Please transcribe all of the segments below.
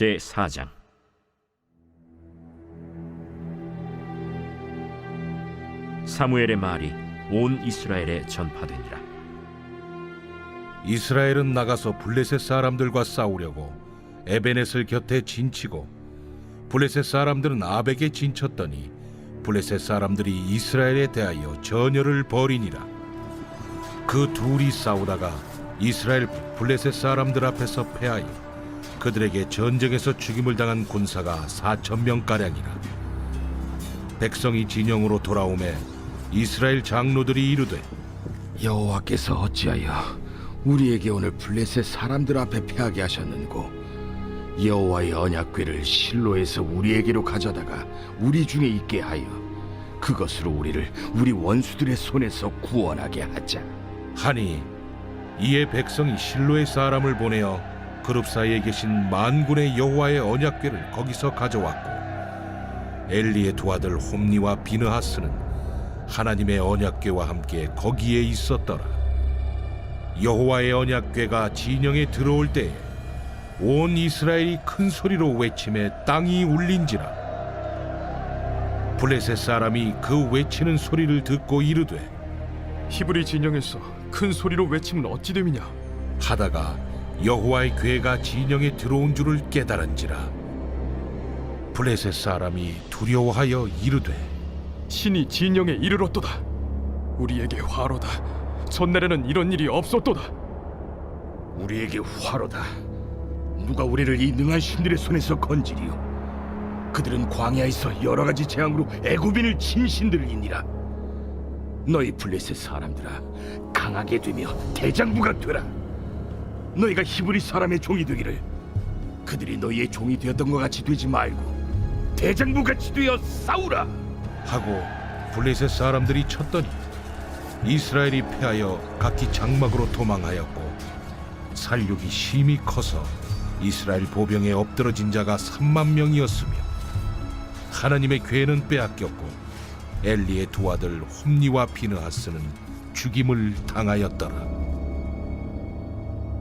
제 4장. 사무엘의 말이 온 이스라엘에 전파되니라. 이스라엘은 나가서 블레셋 사람들과 싸우려고 에베넷을 곁에 진치고 블레셋 사람들은 아벡에 진쳤더니 블레셋 사람들이 이스라엘에 대하여 전열을 벌이니라. 그 둘이 싸우다가 이스라엘 블레셋 사람들 앞에서 패하여 그들에게 전쟁에서 죽임을 당한 군사가 사천 명 가량이라. 백성이 진영으로 돌아오매 이스라엘 장로들이 이르되 여호와께서 어찌하여 우리에게 오늘 블레셋 사람들 앞에 패하게 하셨는고? 여호와의 언약궤를 실로에서 우리에게로 가져다가 우리 중에 있게 하여 그것으로 우리를 우리 원수들의 손에서 구원하게 하자. 하니 이에 백성이 실로의 사람을 보내어 그룹 사이에 계신 만군의 여호와의 언약궤를 거기서 가져왔고 엘리의 두 아들 홈니와 비느하스는 하나님의 언약궤와 함께 거기에 있었더라 여호와의 언약궤가 진영에 들어올 때에 온 이스라엘이 큰 소리로 외침에 땅이 울린지라 블레셋 사람이 그 외치는 소리를 듣고 이르되 히브리 진영에서 큰 소리로 외치면 어찌 됨이냐? 하다가 여호와의 괴가 진영에 들어온 줄을 깨달은지라 블레셋 사람이 두려워하여 이르되 신이 진영에 이르렀도다. 우리에게 화로다. 전날에는 이런 일이 없었도다. 우리에게 화로다 누가 우리를 이 능한 신들의 손에서 건지리요 그들은 광야에서 여러 가지 재앙으로 애굽인을 친 신들이니라 너희 블레셋 사람들아 강하게 되며 대장부가 되라 너희가 히브리 사람의 종이 되기를. 그들이 너희의 종이 되었던 것 같이 되지 말고 대장부 같이 되어 싸우라. 하고 블레셋 사람들이 쳤더니 이스라엘이 패하여 각기 장막으로 도망하였고 살육이 심히 커서 이스라엘 보병에 엎드러진 자가 3만 명이었으며 하나님의 괴는 빼앗겼고 엘리의 두 아들 홈니와 비느하스는 죽임을 당하였더라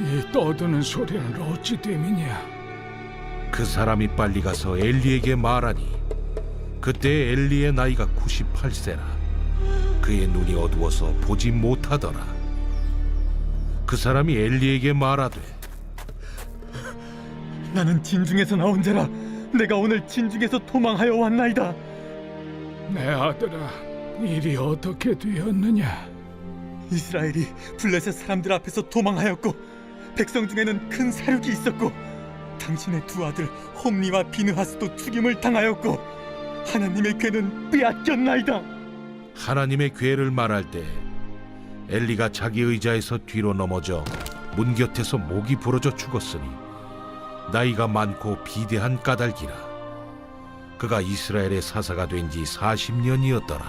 이 떠드는 소리는 어찌 됨이냐? 그 사람이 빨리 가서 엘리에게 말하니 그때 엘리의 나이가 98세라 그의 눈이 어두워서 보지 못하더라 그 사람이 엘리에게 말하되 나는 진중에서 나온 자라 내가 오늘 진중에서 도망하여 왔나이다 내 아들아, 일이 어떻게 되었느냐? 이스라엘이 블레셋 사람들 앞에서 도망하였고 백성 중에는 큰 사륙이 있었고 당신의 두 아들 홈리와 비느하스도 죽임을 당하였고 하나님의 괴는 빼앗겼나이다. 하나님의 괴를 말할 때 엘리가 자기 의자에서 뒤로 넘어져 문 곁에서 목이 부러져 죽었으니 나이가 많고 비대한 까닭이라. 그가 이스라엘의 사사가 된 지 40년이었더라.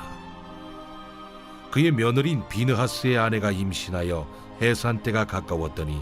그의 며느리인 비느하스의 아내가 임신하여 해산 때가 가까웠더니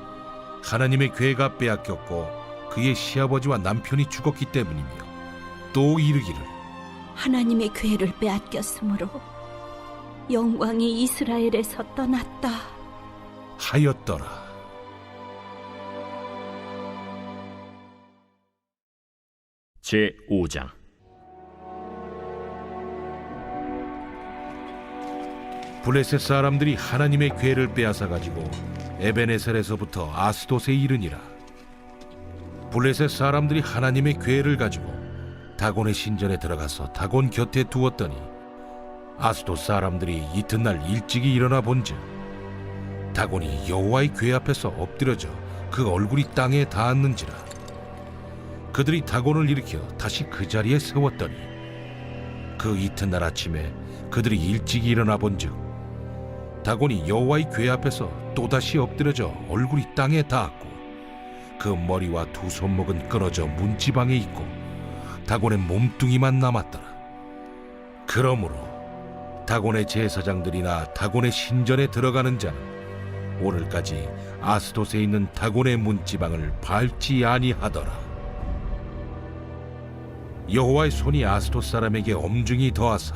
하나님의 괴가 빼앗겼고 그의 시아버지와 남편이 죽었기 때문이며 또 이르기를 하나님의 괴를 빼앗겼으므로 영광이 이스라엘에서 떠났다. 하였더라 제 5장 블레셋 사람들이 하나님의 괴를 빼앗아 가지고 에베네셀에서부터 아스돗에 이르니라. 블레셋 사람들이 하나님의 괴를 가지고 다곤의 신전에 들어가서 다곤 곁에 두었더니 아스도 사람들이 이튿날 일찍이 일어나 본즉 다곤이 여호와의 궤 앞에서 엎드려져 그 얼굴이 땅에 닿았는지라. 그들이 다곤을 일으켜 다시 그 자리에 세웠더니 그 이튿날 아침에 그들이 일찍 일어나 본즉 다곤이 여호와의 궤 앞에서 또다시 엎드려져 얼굴이 땅에 닿았고 그 머리와 두 손목은 끊어져 문지방에 있고 다곤의 몸뚱이만 남았더라. 그러므로 다곤의 제사장들이나 다곤의 신전에 들어가는 자는 오늘까지 아스돗에 있는 다곤의 문지방을 밟지 아니하더라. 여호와의 손이 아스돗 사람에게 엄중히 더하사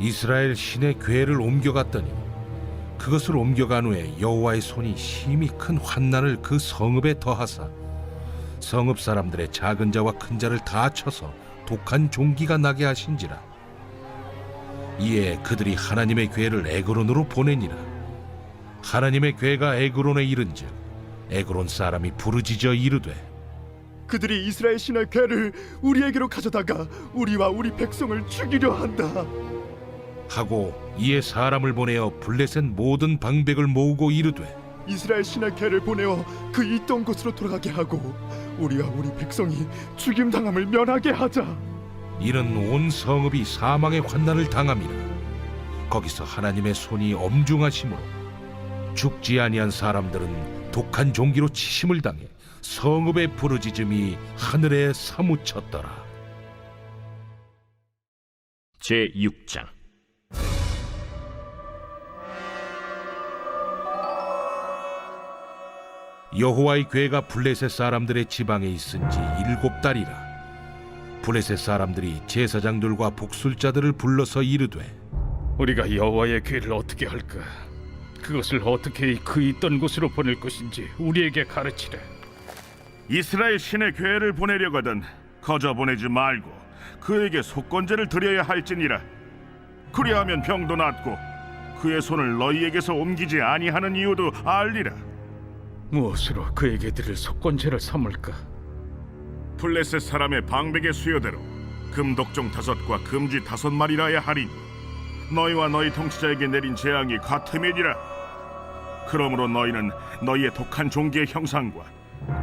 이스라엘 신의 궤를 옮겨갔더니 그것을 옮겨간 후에 여호와의 손이 심히 큰 환난을 그 성읍에 더하사 성읍 사람들의 작은 자와 큰 자를 다 쳐서 독한 종기가 나게 하신지라 이에 그들이 하나님의 궤를 에그론으로 보내니라 하나님의 궤가 에그론에 이른즉 에그론 사람이 부르짖어 이르되 그들이 이스라엘 신의 괴를 우리에게로 가져다가 우리와 우리 백성을 죽이려 한다. 하고 이에 사람을 보내어 블레셋 모든 방백을 모으고 이르되 이스라엘 신의 괴를 보내어 그 있던 곳으로 돌아가게 하고 우리와 우리 백성이 죽임 당함을 면하게 하자. 이는 온 성읍이 사망의 환난을 당함이라. 거기서 하나님의 손이 엄중하심으로 죽지 아니한 사람들은 독한 종기로 치심을 당해 성읍의 부르짖음이 하늘에 사무쳤더라. 제 6장 여호와의 궤가 블레셋 사람들의 지방에 있은지 일곱 달이라 블레셋 사람들이 제사장들과 복술자들을 불러서 이르되 우리가 여호와의 괴를 어떻게 할까? 그것을 어떻게 그 있던 곳으로 보낼 것인지 우리에게 가르치라. 이스라엘 신의 괴를 보내려거든 거저 보내지 말고 그에게 속건제를 드려야 할지니라 그리하면 병도 낫고 그의 손을 너희에게서 옮기지 아니하는 이유도 알리라 무엇으로 그에게 드릴 속건제를 삼을까? 블레셋 사람의 방백의 수요대로 금독종 다섯과 금쥐 다섯 마리라야 하리니 너희와 너희 통치자에게 내린 재앙이 같음이니라. 그러므로 너희는 너희의 독한 종기의 형상과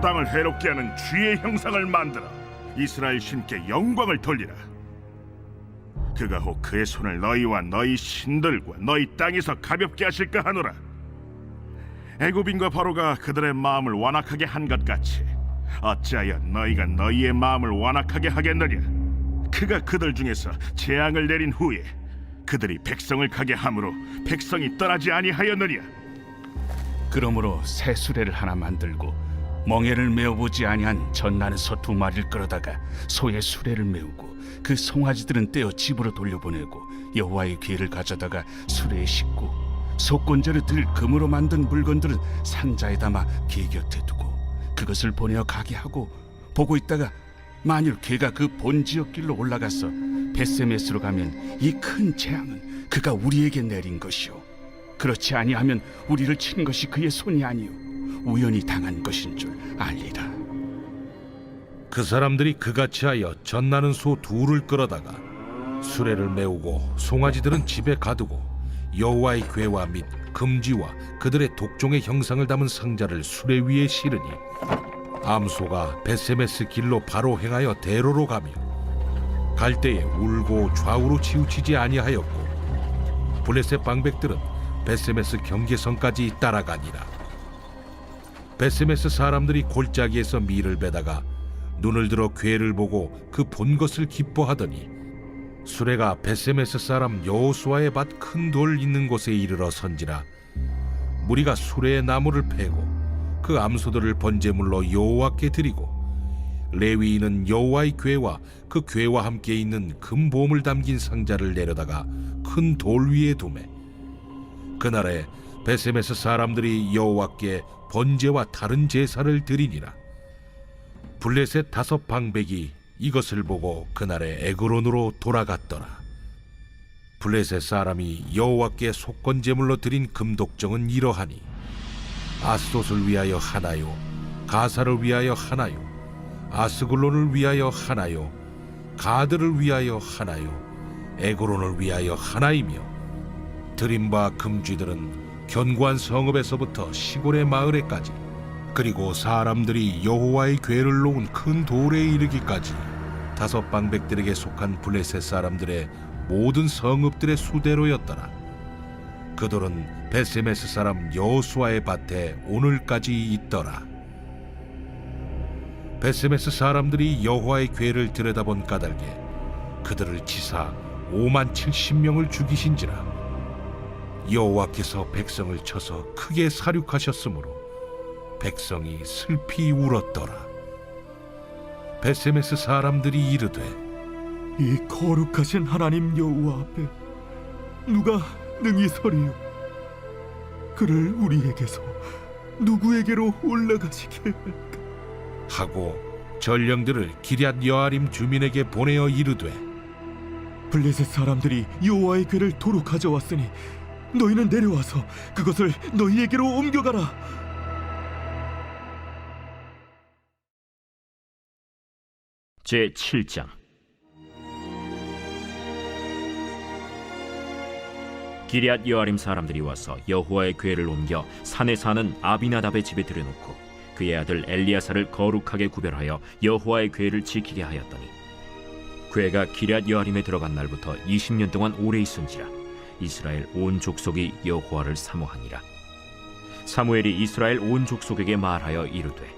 땅을 해롭게 하는 쥐의 형상을 만들어 이스라엘 신께 영광을 돌리라. 그가 혹 그의 손을 너희와 너희 신들과 너희 땅에서 가볍게 하실까 하노라 애굽인과 바로가 그들의 마음을 완악하게 한 것 같이 어찌하여 너희가 너희의 마음을 완악하게 하겠느냐? 그가 그들 중에서 재앙을 내린 후에 그들이 백성을 가게 함으로 백성이 떠나지 아니하였느냐? 그러므로 새 수레를 하나 만들고 멍에를 메어보지 아니한 전나는 소두 마리를 끌어다가 소의 수레를 메우고 그 송아지들은 떼어 집으로 돌려보내고 여호와의 귀를 가져다가 수레에 싣고 속건제를 들 금으로 만든 물건들은 상자에 담아 개 곁에 두고 그것을 보내어 가게 하고 보고 있다가 만일 개가 그 본지역 길로 올라가서 베세메스로 가면 이 큰 재앙은 그가 우리에게 내린 것이요 그렇지 아니하면 우리를 친 것이 그의 손이 아니요 우연히 당한 것인 줄 알리라. 그 사람들이 그같이 하여 전나는 소 둘을 끌어다가 수레를 메우고 송아지들은 집에 가두고 여호와의 궤와 및 금지와 그들의 독종의 형상을 담은 상자를 수레 위에 실으니 암소가 베세메스 길로 바로 행하여 대로로 가며 갈 때에 울고 좌우로 치우치지 아니하였고 블레셋 방백들은 베세메스 경계선까지 따라가니라. 베세메스 사람들이 골짜기에서 밀을 베다가 눈을 들어 괴를 보고 그 본 것을 기뻐하더니 수레가 베세메스 사람 여호수아의 밭 큰 돌 있는 곳에 이르러 선지라. 무리가 수레의 나무를 패고 그 암소들을 번제물로 여호와께 드리고 레위인은 여호와의 궤와 그 궤와 함께 있는 금보물 담긴 상자를 내려다가 큰 돌 위에 두매. 그날에 베셈에서 사람들이 여호와께 번제와 다른 제사를 드리니라. 블레셋 다섯 방백이 이것을 보고 그날에 에그론으로 돌아갔더라. 블레셋 사람이 여호와께 속건 제물로 드린 금독정은 이러하니 아스돗을 위하여 하나요? 가사를 위하여 하나요? 아스글론을 위하여 하나요? 가드를 위하여 하나요? 에그론을 위하여 하나이며 드린 바 금쥐들은 견고한 성읍에서부터 시골의 마을에까지 그리고 사람들이 여호와의 궤를 놓은 큰 돌에 이르기까지 다섯 방백들에게 속한 블레셋 사람들의 모든 성읍들의 수대로였더라. 그들은 베세메스 사람 여호수아의 밭에 오늘까지 있더라. 베세메스 사람들이 여호와의 궤를 들여다본 까닭에 그들을 치사 5만 70명을 죽이신지라 여호와께서 백성을 쳐서 크게 사륙하셨으므로 백성이 슬피 울었더라. 베세메스 사람들이 이르되 이 거룩하신 하나님 여호와 앞에 누가 능히 서리요? 그를 우리에게서 누구에게로 올라가시게 할까? 하고 전령들을 기럇 여아림 주민에게 보내어 이르되 블레셋 사람들이 여호와의 궤를 도로 가져왔으니 너희는 내려와서 그것을 너희에게로 옮겨가라. 제 7장. 기럇 여아림 사람들이 와서 여호와의 궤를 옮겨 산에 사는 아비나답의 집에 들여놓고 그의 아들 엘리야사를 거룩하게 구별하여 여호와의 궤를 지키게 하였더니 궤가 기럇 여아림에 들어간 날부터 20년 동안 오래 있은지라 이스라엘 온 족속이 여호와를 사모하니라. 사무엘이 이스라엘 온 족속에게 말하여 이르되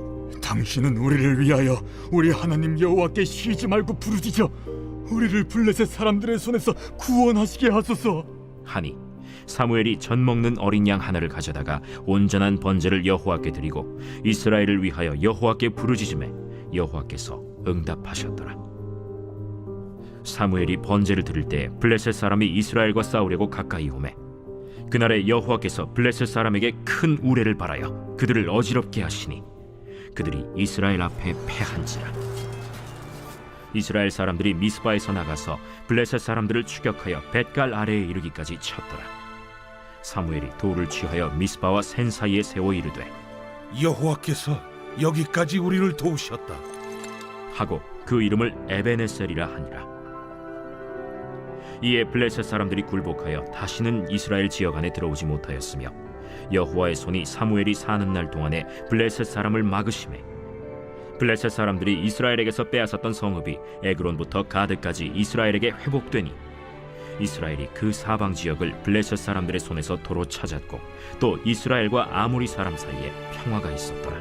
당신은 우리를 위하여 우리 하나님 여호와께 쉬지 말고 부르짖어 우리를 블레셋 사람들의 손에서 구원하시게 하소서. 하니 사무엘이 전 먹는 어린 양 하나를 가져다가 온전한 번제를 여호와께 드리고 이스라엘을 위하여 여호와께 부르짖음에 여호와께서 응답하셨더라. 사무엘이 번제를 드릴 때 블레셋 사람이 이스라엘과 싸우려고 가까이 오매 그날에 여호와께서 블레셋 사람에게 큰 우레를 발하여 그들을 어지럽게 하시니 그들이 이스라엘 앞에 패한지라. 이스라엘 사람들이 미스바에서 나가서 블레셋 사람들을 추격하여 벳갈 아래에 이르기까지 쳤더라. 사무엘이 돌을 취하여 미스바와 센 사이에 세워 이르되 여호와께서 여기까지 우리를 도우셨다 하고 그 이름을 에베네셀이라 하니라. 이에 블레셋 사람들이 굴복하여 다시는 이스라엘 지역 안에 들어오지 못하였으며 여호와의 손이 사무엘이 사는 날 동안에 블레셋 사람을 막으심에 블레셋 사람들이 이스라엘에게서 빼앗았던 성읍이 에그론부터 가드까지 이스라엘에게 회복되니 이스라엘이 그 사방 지역을 블레셋 사람들의 손에서 도로 찾았고 또 이스라엘과 아모리 사람 사이에 평화가 있었더라.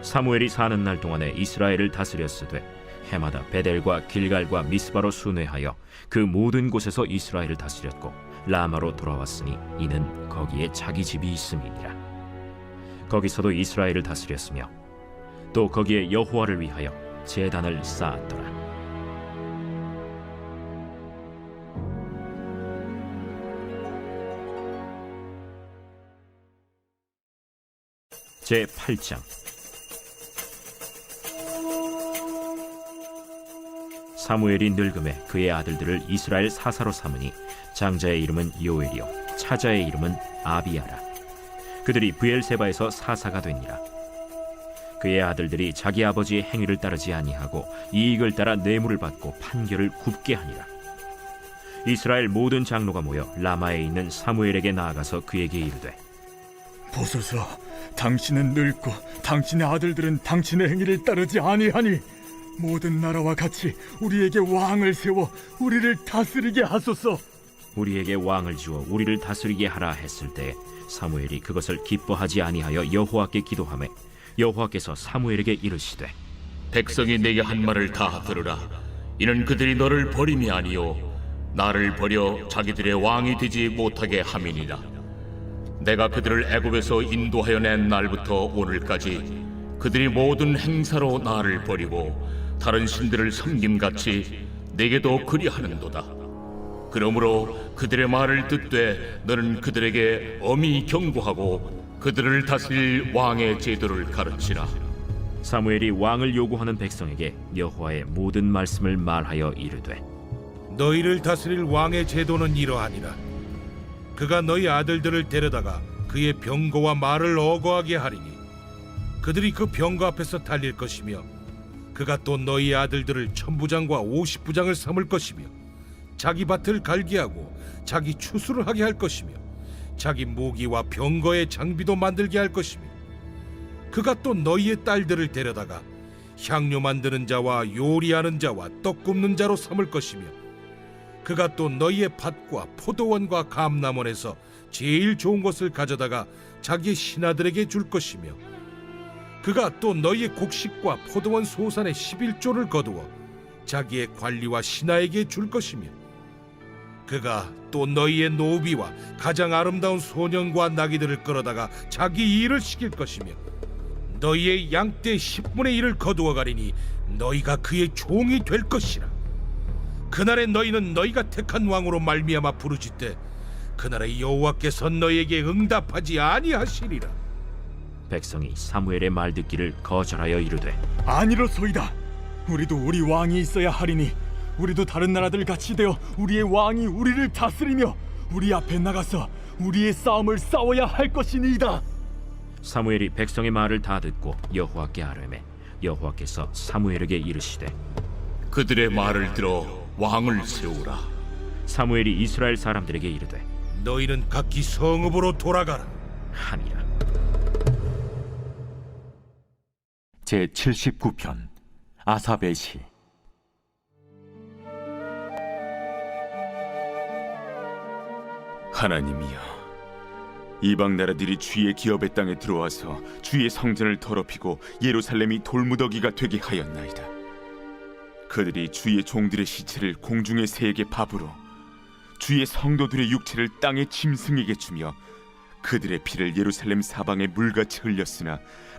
사무엘이 사는 날 동안에 이스라엘을 다스렸으되 해마다 베델과 길갈과 미스바로 순회하여 그 모든 곳에서 이스라엘을 다스렸고 라마로 돌아왔으니 이는 거기에 자기 집이 있음이니라. 거기서도 이스라엘을 다스렸으며 또 거기에 여호와를 위하여 제단을 쌓았더라. 제 8장 사무엘이 늙음에 그의 아들들을 이스라엘 사사로 삼으니 장자의 이름은 요엘이요 차자의 이름은 아비야라. 그들이 브엘세바에서 사사가 되니라. 그의 아들들이 자기 아버지의 행위를 따르지 아니하고 이익을 따라 뇌물을 받고 판결을 굽게 하니라. 이스라엘 모든 장로가 모여 라마에 있는 사무엘에게 나아가서 그에게 이르되 보소서, 당신은 늙고 당신의 아들들은 당신의 행위를 따르지 아니하니 모든 나라와 같이 우리에게 왕을 세워 우리를 다스리게 하소서. 우리에게 왕을 주어 우리를 다스리게 하라 했을 때 사무엘이 그것을 기뻐하지 아니하여 여호와께 기도하매 여호와께서 사무엘에게 이르시되 백성이 내게 한 말을 다 들으라. 이는 그들이 너를 버림이 아니요 나를 버려 자기들의 왕이 되지 못하게 함이니라. 내가 그들을 애굽에서 인도하여 낸 날부터 오늘까지 그들이 모든 행사로 나를 버리고 다른 신들을 섬김같이 내게도 그리하는도다. 그러므로 그들의 말을 듣되 너는 그들에게 엄히 경고하고 그들을 다스릴 왕의 제도를 가르치라. 사무엘이 왕을 요구하는 백성에게 여호와의 모든 말씀을 말하여 이르되 너희를 다스릴 왕의 제도는 이러하니라. 그가 너희 아들들을 데려다가 그의 병거와 말을 어거하게 하리니 그들이 그 병거 앞에서 달릴 것이며 그가 또 너희 아들들을 천부장과 오십부장을 삼을 것이며 자기 밭을 갈게 하고 자기 추수를 하게 할 것이며 자기 무기와 병거의 장비도 만들게 할 것이며 그가 또 너희의 딸들을 데려다가 향료 만드는 자와 요리하는 자와 떡 굽는 자로 삼을 것이며 그가 또 너희의 밭과 포도원과 감남원에서 제일 좋은 것을 가져다가 자기의 신하들에게 줄 것이며 그가 또 너희의 곡식과 포도원 소산의 11조를 거두어 자기의 관리와 신하에게 줄 것이며 그가 또 너희의 노비와 가장 아름다운 소년과 나귀들을 끌어다가 자기 일을 시킬 것이며 너희의 양떼 10분의 1을 거두어 가리니 너희가 그의 종이 될 것이라. 그날에 너희는 너희가 택한 왕으로 말미암아 부르짖되 그날에 여호와께서 너희에게 응답하지 아니하시리라 백성이 사무엘의 말 듣기를 거절하여 이르되 아니로소이다. 우리도 우리 왕이 있어야 하리니 우리도 다른 나라들 같이 되어 우리의 왕이 우리를 다스리며 우리 앞에 나가서 우리의 싸움을 싸워야 할 것이니이다. 사무엘이 백성의 말을 다 듣고 여호와께 아뢰매 여호와께서 사무엘에게 이르시되 그들의 말을 들어 왕을 세우라. 사무엘이 이스라엘 사람들에게 이르되 너희는 각기 성읍으로 돌아가라 하니라 제 79편 아사베 시. 하나님이여 이방 나라들이 주의 기업의 땅에 들어와서 주의 성전을 더럽히고 예루살렘이 돌무더기가 되게 하였나이다. 그들이 주의 종들의 시체를 공중의 새에게 밥으로 주의 성도들의 육체를 땅의 짐승에게 주며 그들의 피를 예루살렘 사방에 물같이 흘렸으나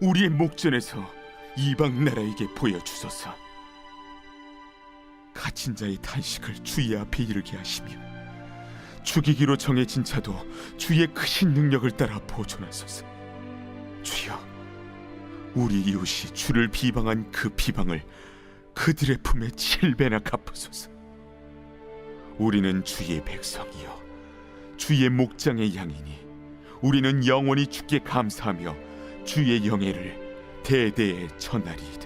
우리의 목전에서 이방 나라에게 보여주소서 갇힌 자의 탄식을 주의 앞에 이르게 하시며 죽이기로 정해진 자도 주의 크신 능력을 따라 보존하소서. 주여, 우리 이웃이 주를 비방한 그 비방을 그들의 품에 칠배나 갚으소서. 우리는 주의 백성이요, 주의 목장의 양이니 우리는 영원히 주께 감사하며 주의 영예를 대대에 전하리이다.